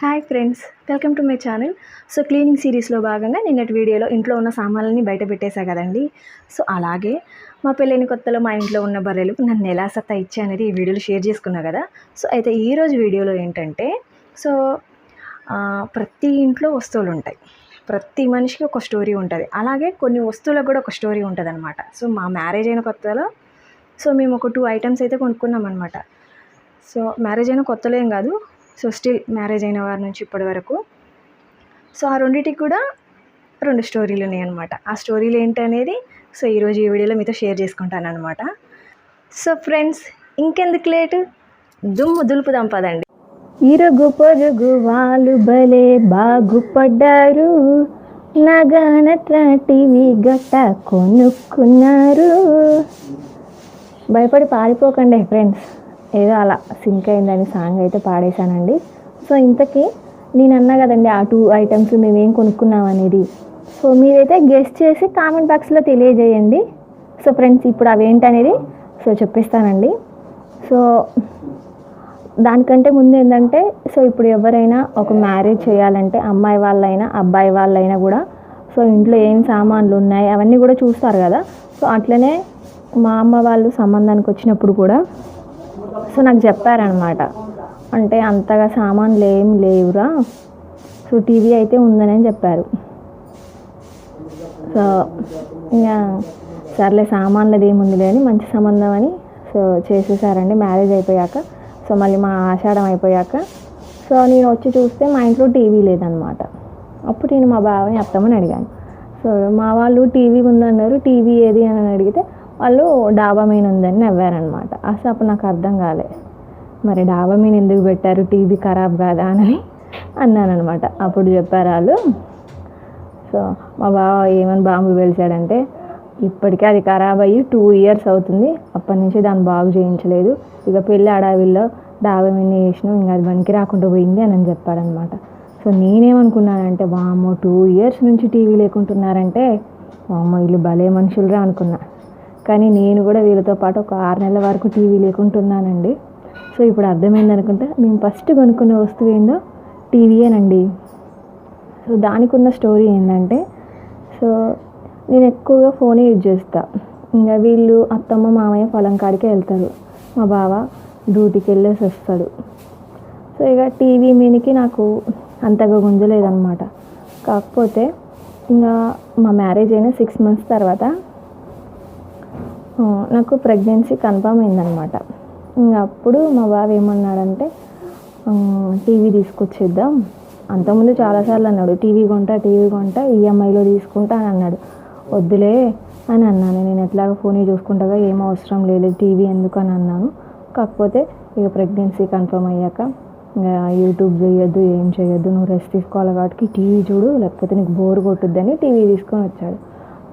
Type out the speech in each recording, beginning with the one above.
Hi friends welcome to my channel. So cleaning సిరీస్లో భాగంగా నిన్నటి వీడియోలో ఇంట్లో ఉన్న సామాన్లని బయట పెట్టేశా కదండి. సో అలాగే మా పెళ్ళైన కొత్తలో మా ఇంట్లో ఉన్న బర్రెలు నన్ను ఎలా సత్తా ఇచ్చా అనేది ఈ వీడియోలో షేర్ చేసుకున్నా కదా. సో అయితే ఈరోజు వీడియోలో ఏంటంటే సో ప్రతి ఇంట్లో వస్తువులు ఉంటాయి. ప్రతి మనిషికి ఒక స్టోరీ ఉంటుంది. అలాగే కొన్ని వస్తువులకు కూడా ఒక స్టోరీ ఉంటుంది అనమాట సో మా మ్యారేజ్ అయిన కొత్తలో సో మేము ఒక టూ ఐటమ్స్ అయితే కొనుక్కున్నాం అనమాట సో మ్యారేజ్ అయిన కొత్తలో ఏం కాదు సో స్టిల్ మ్యారేజ్ అయిన వారి నుంచి ఇప్పటి వరకు. సో ఆ రెండింటికి కూడా రెండు స్టోరీలు ఉన్నాయి అనమాట ఆ స్టోరీలు ఏంటనేది సో ఈరోజు ఈ వీడియోలో మీతో షేర్ చేసుకుంటాను అనమాట సో ఫ్రెండ్స్ ఇంకెందుకు లేటు? దుమ్ము దులుపుదాం పదండి. ఇరుగు పొరుగు వాళ్ళు భలే బాగుపడ్డారు. నగానట్ల టీవీ గట్ట కొనుక్కున్నారు. భయపడి పారిపోకండి ఫ్రెండ్స్. ఏదో అలా సింక్ అయిందని సాంగ్ అయితే పాడేశానండి. సో ఇంతకీ నేను అన్నా కదండి ఆ టూ ఐటమ్స్ మేమేం కొనుక్కున్నాం అనేది. సో మీరైతే గెస్ట్ చేసి కామెంట్ బాక్స్లో తెలియజేయండి. సో ఫ్రెండ్స్ ఇప్పుడు అవేంటనేది సో చెప్పిస్తానండి. సో దానికంటే ముందు ఏంటంటే సో ఇప్పుడు ఎవరైనా ఒక మ్యారేజ్ చేయాలంటే అమ్మాయి వాళ్ళైనా అబ్బాయి వాళ్ళైనా కూడా సో ఇంట్లో ఏం సామాన్లు ఉన్నాయి అవన్నీ కూడా చూస్తారు కదా. సో అట్లనే మా అమ్మ వాళ్ళు సంబంధానికి వచ్చినప్పుడు కూడా సో నాకు చెప్పారనమాట. అంటే అంతగా సామాన్లు ఏం లేవురా. సో టీవీ అయితే ఉందని అని చెప్పారు. సో ఇంకా సర్లే సామాన్లది ఏముంది అని మంచి సంబంధం అని సో చేసేసారండి. మ్యారేజ్ అయిపోయాక. సో మళ్ళీ మా ఆషాఢం అయిపోయాక. సో నేను వచ్చి చూస్తే మా ఇంట్లో టీవీ లేదనమాట. అప్పుడు నేను మా బావని అత్తమ్మని అడిగాను. సో మా వాళ్ళు టీవీ ఉందన్నారు టీవీ ఏది అని అడిగితే వాళ్ళు డాబా మీన్ ఉందని నవ్వారనమాట అసలు అప్పుడు నాకు అర్థం కాలే. మరి డాబా మీన్ ఎందుకు పెట్టారు? టీవీ ఖరాబ్ కాదా అని అన్నానమాట అప్పుడు చెప్పారు వాళ్ళు సో మా బావ ఏమని బాంబు పేల్చాడంటే ఇప్పటికే అది ఖరాబ్ అయ్యి టూ ఇయర్స్ అవుతుంది. అప్పటి నుంచి దాన్ని బాగు చేయించలేదు. ఇక పెళ్ళి అడవిలో డాబా మీద వేసినాం ఇంకా అది పనికి రాకుండా పోయింది అని అని చెప్పాడనమాట సో నేనేమనుకున్నానంటే వామ్మో టూ ఇయర్స్ నుంచి టీవీ లేకుంటున్నారంటే వామ్మో వీళ్ళు భలే మనుషులరా అనుకున్నా. కానీ నేను కూడా వీళ్ళతో పాటు ఒక ఆరు నెలల వరకు టీవీ లేకుంటున్నానండి. సో ఇప్పుడు అర్థమైంది అనుకుంటా మేము ఫస్ట్ కొనుక్కున్న వస్తువు ఏందో టీవీయేనండి. సో దానికి ఉన్న స్టోరీ ఏంటంటే సో నేను ఎక్కువగా ఫోనే యూజ్ చేస్తా. ఇంకా వీళ్ళు అత్తమ్మ మామయ్య పొలం కాడికే వెళ్తారు. మా బావ డ్యూటీకి వెళ్ళేసి వస్తాడు. సో ఇక టీవీ మీనికి నాకు అంతగా గుంజలేదన్నమాట. కాకపోతే ఇంకా మా మ్యారేజ్ అయిన సిక్స్ మంత్స్ తర్వాత నాకు ప్రెగ్నెన్సీ కన్ఫర్మ్ అయిందనమాట ఇంకా అప్పుడు మా బావ ఏమన్నాడంటే టీవీ తీసుకొచ్చేద్దాం. అంతకుముందు చాలాసార్లు అన్నాడు టీవీ కొంటా టీవీ కొంటా ఈఎంఐలో తీసుకుంటా అని అన్నాడు. వద్దులే అని అన్నాను. నేను ఎట్లాగ ఫోన్ చూసుకుంటాగా ఏం అవసరం లేదు టీవీ ఎందుకు అని అన్నాను. కాకపోతే ఇక ప్రెగ్నెన్సీ కన్ఫర్మ్ అయ్యాక ఇంకా యూట్యూబ్ చేయొద్దు ఏం చేయొద్దు నువ్వు రెస్ట్ తీసుకోవాలి కాబట్టి టీవీ చూడు లేకపోతే నీకు బోర్ కొట్టుద్దని టీవీ తీసుకొని వచ్చాడు.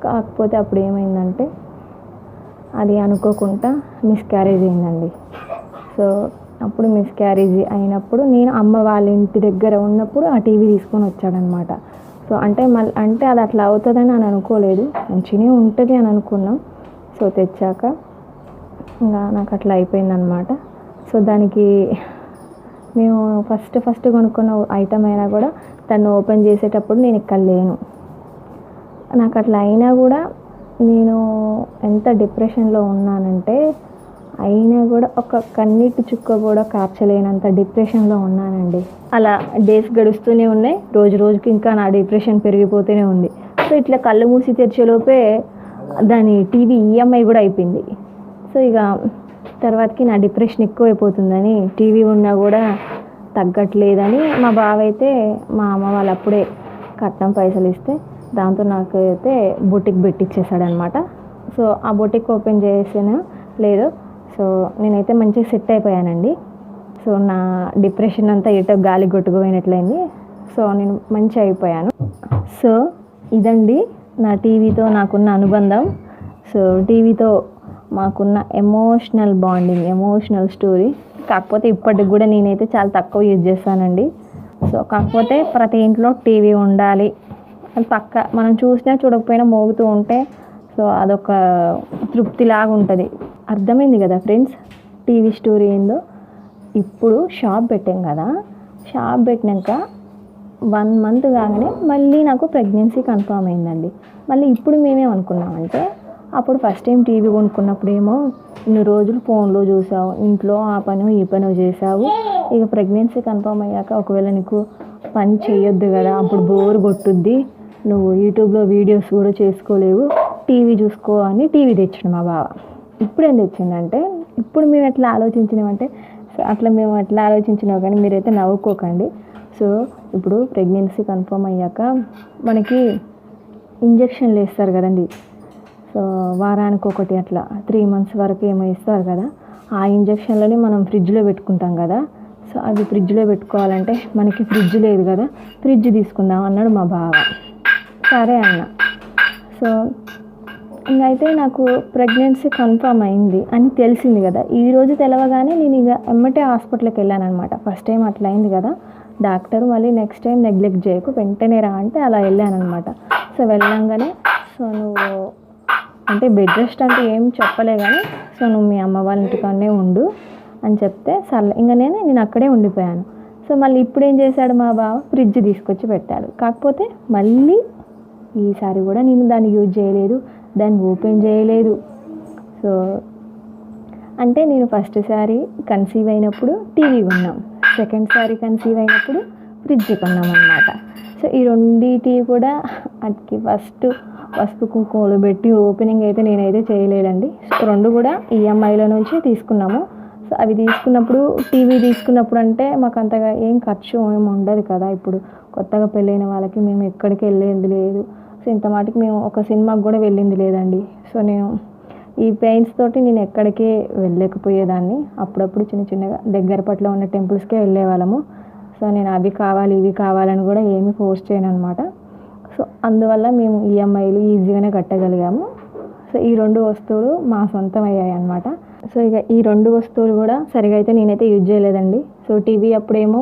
కాకపోతే అప్పుడు ఏమైందంటే అది అనుకోకుండా మిస్క్యారేజ్ అయిందండి. సో అప్పుడు మిస్క్యారేజ్ అయినప్పుడు నేను అమ్మ వాళ్ళ ఇంటి దగ్గర ఉన్నప్పుడు ఆ టీవీ తీసుకొని వచ్చాడనమాట సో అంటే మళ్ళీ అంటే అది అట్లా అవుతుందని అని అనుకోలేదు. మంచిగానే ఉంటుంది అని అనుకున్నాం. సో తెచ్చాక ఇంకా నాకు అట్లా అయిపోయిందనమాట సో దానికి మేము ఫస్ట్ ఫస్ట్ కొనుక్కున్న ఐటమ్ అయినా కూడా దాన్ని ఓపెన్ చేసేటప్పుడు నేను ఇక్కడ లేను. నాకు అట్లా అయినా కూడా నేను ఎంత డిప్రెషన్లో ఉన్నానంటే అయినా కూడా ఒక కన్నీటి చుక్క కూడా కార్చలేనంత డిప్రెషన్లో ఉన్నానండి. అలా డేస్ గడుస్తూనే ఉన్నాయి. రోజు రోజుకి ఇంకా నా డిప్రెషన్ పెరిగిపోతూనే ఉంది. సో ఇట్లా కళ్ళు మూసి తెరిచేలోపే దాని టీవీ ఈఎంఐ కూడా అయిపోయింది. సో ఇక తర్వాతకి నా డిప్రెషన్ ఎక్కువైపోతుందని టీవీ ఉన్నా కూడా తగ్గట్లేదని మా బావ అయితే మా అమ్మ వాళ్ళు అప్పుడే కట్నం పైసలు ఇస్తే దాంతో నాకు అయితే బొటిక్ పెట్టించేసాడనమాట సో ఆ బొటిక్ ఓపెన్ చేసాను లేదు. సో నేనైతే మంచిగా సెట్ అయిపోయానండి. సో నా డిప్రెషన్ అంతా ఎటో గాలి కొట్టుకుపోయినట్లయింది. సో నేను మంచి అయిపోయాను. సో ఇదండి నా టీవీతో నాకున్న అనుబంధం. సో టీవీతో మాకున్న ఎమోషనల్ బాండింగ్ ఎమోషనల్ స్టోరీ. కాకపోతే ఇప్పటికి కూడా నేనైతే చాలా తక్కువ యూజ్ చేస్తానండి. సో కాకపోతే ప్రతి ఇంట్లో టీవీ ఉండాలి అది పక్క మనం చూసినా చూడకపోయినా మోగుతూ ఉంటే సో అదొక తృప్తిలాగా ఉంటుంది. అర్థమైంది కదా ఫ్రెండ్స్? టీవీ స్టోరీ ఏందో? ఇప్పుడు షాప్ పెట్టాం కదా షాప్ పెట్టినాక వన్ మంత్ కాగానే మళ్ళీ నాకు ప్రెగ్నెన్సీ కన్ఫామ్ అయిందండి. మళ్ళీ ఇప్పుడు మేమేమనుకున్నామంటే అప్పుడు ఫస్ట్ టైం టీవీ కొనుక్కున్నప్పుడేమో ఇన్ని రోజులు ఫోన్లో చూసావు ఇంట్లో ఆ పని ఈ పని చేసావు ఇక ప్రెగ్నెన్సీ కన్ఫామ్ అయ్యాక ఒకవేళ నీకు పని చేయొద్దు కదా అప్పుడు బోర్ కొట్టుద్ది నువ్వు యూట్యూబ్లో వీడియోస్ కూడా చేసుకోలేవు. టీవీ చూసుకో అని టీవీ తెచ్చిన మా బావ. ఇప్పుడు ఏం తెచ్చిందంటే ఇప్పుడు మేము ఎట్లా ఆలోచించినామంటే అట్లా మేము ఎట్లా ఆలోచించినావు కానీ మీరైతే నవ్వుకోకండి. సో ఇప్పుడు ప్రెగ్నెన్సీ కన్ఫర్మ్ అయ్యాక మనకి ఇంజక్షన్లు వేస్తారు కదండి. సో వారానికి ఒకటి అట్లా త్రీ మంత్స్ వరకు ఏమో ఇస్తారు కదా. ఆ ఇంజక్షన్లని మనం ఫ్రిడ్జ్లో పెట్టుకుంటాం కదా. సో అవి ఫ్రిడ్జ్లో పెట్టుకోవాలంటే మనకి ఫ్రిడ్జ్ లేదు కదా. ఫ్రిడ్జ్ తీసుకుందాం అన్నాడు మా బావ. సరే అన్న. సో అయితే నాకు ప్రెగ్నెన్సీ కన్ఫర్మ్ అయింది అని తెలిసింది కదా. ఈ రోజు తెలవగానే నేను ఇక ఎమ్మటే హాస్పిటల్కి వెళ్ళాను అనమాట ఫస్ట్ టైం అట్లా అయింది కదా. డాక్టర్ మళ్ళీ నెక్స్ట్ టైం నెగ్లెక్ట్ చేయకు వెంటనే రా అంటే అలా వెళ్ళాను అనమాట సో వెళ్ళంగానే సో నువ్వు అంటే బెడ్ రెస్ట్ అంటే ఏం చెప్పలే కానీ సో నువ్వు మీ అమ్మ వాళ్ళ ఇంటికాడనే ఉండు అని చెప్తే సర్లే. ఇంకా నేను నేను అక్కడే ఉండిపోయాను. సో మళ్ళీ ఇప్పుడు ఏం చేశాడు మా బావ? ఫ్రిడ్జ్ తీసుకొచ్చి పెట్టాడు. కాకపోతే మళ్ళీ ఈసారి కూడా నేను దాన్ని యూజ్ చేయలేదు దాన్ని ఓపెన్ చేయలేదు. సో అంటే నేను ఫస్ట్ సారి కన్సీవ్ అయినప్పుడు టీవీ కొన్నాం. సెకండ్ సారి కన్సీవ్ అయినప్పుడు ఫ్రిడ్జ్ కొన్నాం అనమాట సో ఈ రెండింటి కూడా అటుకి ఫస్ట్ పసుపు కుంకుమలు పెట్టి ఓపెనింగ్ అయితే నేనైతే చేయలేదండి. సో రెండు కూడా ఈఎంఐలో నుంచి తీసుకున్నాము. అవి తీసుకున్నప్పుడు టీవీ తీసుకున్నప్పుడు అంటే మాకు అంతగా ఏం ఖర్చు ఏమి ఉండదు కదా. ఇప్పుడు కొత్తగా పెళ్ళైన వాళ్ళకి మేము ఎక్కడికి వెళ్ళేది లేదు. సో ఇంత మాటికి మేము ఒక సినిమాకి కూడా వెళ్ళింది లేదండి. సో నేను ఈ పెయిన్స్ తోటి నేను ఎక్కడికి వెళ్ళలేకపోయేదాన్ని అప్పుడప్పుడు చిన్న చిన్నగా దగ్గర పట్ల ఉన్న టెంపుల్స్కే వెళ్ళేవాళ్ళము. సో నేను అవి కావాలి ఇవి కావాలని కూడా ఏమీ ఫోర్స్ చేయను అనమాట సో అందువల్ల మేము ఈఎంఐలు ఈజీగానే కట్టగలిగాము. సో ఈ రెండు వస్తువులు మా సొంతం అయ్యాయి అనమాట సో ఇక ఈ రెండు వస్తువులు కూడా సరిగా అయితే నేనైతే యూజ్ చేయలేదండి. సో టీవీ అప్పుడేమో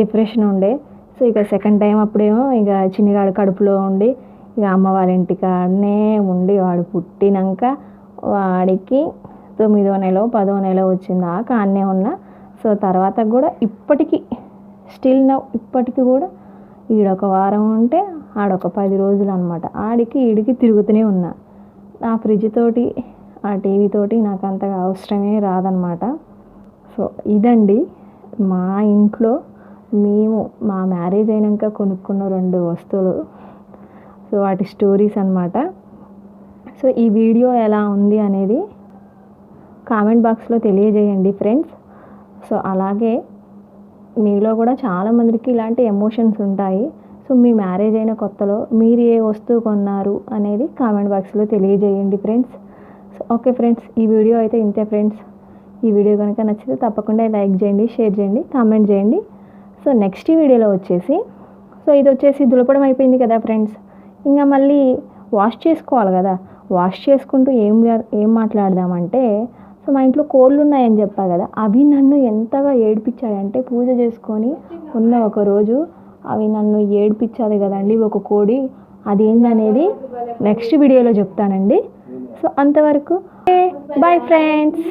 డిప్రెషన్ ఉండే. సో ఇక సెకండ్ టైం అప్పుడేమో ఇక చిన్నగాడు కడుపులో ఉండి ఇక అమ్మ వాళ్ళ ఇంటికాడనే ఉండి వాడు పుట్టినాక వాడికి తొమ్మిదో నెల పదో నెల వచ్చిందా కానే ఉన్నా. సో తర్వాత కూడా ఇప్పటికీ స్టిల్ నవ్ ఇప్పటికీ కూడా ఈడొక వారం ఉంటే ఆడొక పది రోజులు అనమాట ఆడికి ఈడికి తిరుగుతూనే ఉన్నా. ఆ ఫ్రిడ్జ్ తోటి ఆ టీవీతోటి నాకు అంతగా అవసరమే రాదనమాట. సో ఇదండి మా ఇంట్లో మేము మా మ్యారేజ్ అయినాక కొనుక్కున్న రెండు వస్తువులు. సో వాటి స్టోరీస్ అనమాట. సో ఈ వీడియో ఎలా ఉంది అనేది కామెంట్ బాక్స్లో తెలియజేయండి ఫ్రెండ్స్. సో అలాగే మీలో కూడా చాలామందికి ఇలాంటి ఎమోషన్స్ ఉంటాయి. సో మీ మ్యారేజ్ అయిన కొత్తలో మీరు ఏ వస్తువు కొన్నారు అనేది కామెంట్ బాక్స్లో తెలియజేయండి ఫ్రెండ్స్. సో ఓకే ఫ్రెండ్స్ ఈ వీడియో అయితే ఇంతే ఫ్రెండ్స్ ఈ వీడియో కనుక నచ్చితే తప్పకుండా లైక్ చేయండి షేర్ చేయండి కామెంట్ చేయండి. సో నెక్స్ట్ వీడియోలో వచ్చేసి సో ఇది వచ్చేసి దులపడం అయిపోయింది కదా ఫ్రెండ్స్ ఇంకా మళ్ళీ వాష్ చేసుకోవాలి కదా. వాష్ చేసుకుంటూ ఏం ఏం మాట్లాడదామంటే సో మా ఇంట్లో కోళ్ళు ఉన్నాయని చెప్పా కదా అవి నన్ను ఎంతగా ఏడిపించాయంటే పూజ చేసుకొని ఉన్న ఒక రోజు అవి నన్ను ఏడిపించాలి కదండి ఒక కోడి. అదేందనేది నెక్స్ట్ వీడియోలో చెప్తానండి. సో అంతవరకు బాయ్ ఫ్రెండ్స్